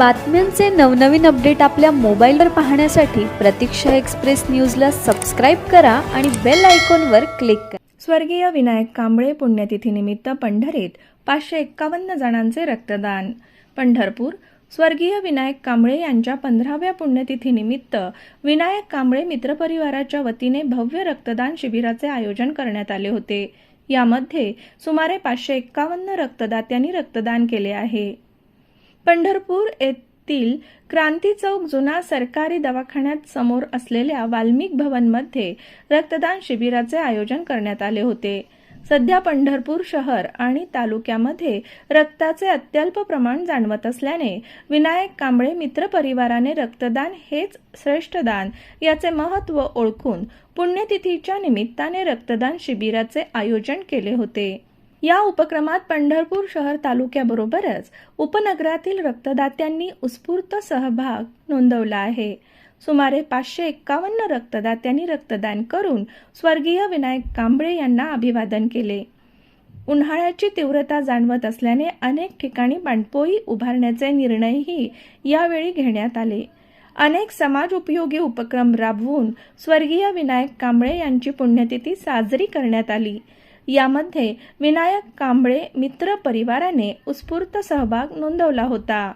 बातम्यांचे नवनवीन अपडेट आपल्या मोबाईलवर पाहण्यासाठी प्रतीक्षा एक्सप्रेस न्यूजला सबस्क्राईब करा आणि बेल आयकॉनवर क्लिक करा. स्वर्गीय विनायक कांबळे पुण्यतिथीनिमित्त पंढरीत पाचशे एक्कावन्न जणांचे रक्तदान. पंढरपूर स्वर्गीय विनायक कांबळे यांच्या पंधराव्या पुण्यतिथीनिमित्त विनायक कांबळे मित्रपरिवाराच्या वतीने भव्य रक्तदान शिबिराचे आयोजन करण्यात आले होते. यामध्ये सुमारे पाचशे एक्कावन्न रक्तदात्यांनी रक्तदान केले आहे. पंढरपूर येथील क्रांती चौक जुना सरकारी दवाखान्यात समोर असलेल्या वाल्मिक भवनमध्ये रक्तदान शिबिराचे आयोजन करण्यात आले होते. सध्या पंढरपूर शहर आणि तालुक्यामध्ये रक्ताचे अत्यल्प प्रमाण जाणवत असल्याने विनायक कांबळे मित्र परिवाराने रक्तदान हेच श्रेष्ठ दान याचे महत्त्व ओळखून पुण्यतिथीच्या निमित्ताने रक्तदान शिबिराचे आयोजन केले होते. या उपक्रमात पंढरपूर शहर तालुक्याबरोबरच उपनगरातील रक्तदात्यांनी उत्स्फूर्त सहभाग नोंदवला आहे. सुमारे पाचशे एक्कावन्न रक्तदात्यांनी रक्तदान करून स्वर्गीय विनायक कांबळे यांना अभिवादन केले. उन्हाळ्याची तीव्रता जाणवत असल्याने अनेक ठिकाणी पाणपोई उभारण्याचे निर्णयही यावेळी घेण्यात आले. अनेक समाज उपयोगी उपक्रम राबवून स्वर्गीय विनायक कांबळे यांची पुण्यतिथी साजरी करण्यात आली. यामध्ये विनायक कांबळे मित्र परिवाराने उत्स्फूर्त सहभाग नोंदवला होता.